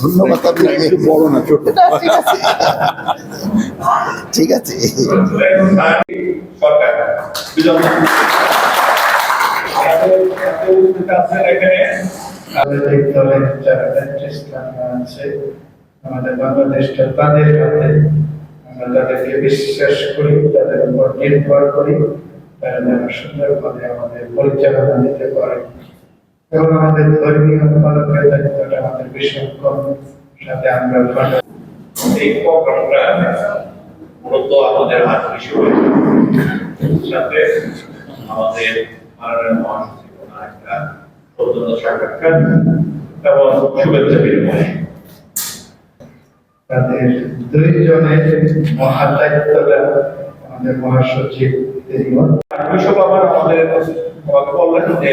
ধন্যবাদ আপনাকে। বড় না ছোট। ঠিক আছে। আমাদের বাংলাদেশটা তাদের হাতে। আমরা তাদেরকে বিশ্বাস করি তাদের উপর নির্ভর করি তারা যেন সুন্দরভাবে আমাদের পরিচালনা দিতে পারে। এবং আমাদের ধর্মীয় পালকের দায়িত্বটা আমাদের বিষয় সাথে আমরা এই প্রোগ্রামটা মূলত আমাদের আজ বিষয় সাথে আমাদের মহাসচিব একটা সৌজন্য সাক্ষাৎকার এবং শুভেচ্ছা বিনিময়। তাদের দুইজনের মহা দায়িত্বটা আমাদের মহাসচিব আমাদের আমাকে বললেন যে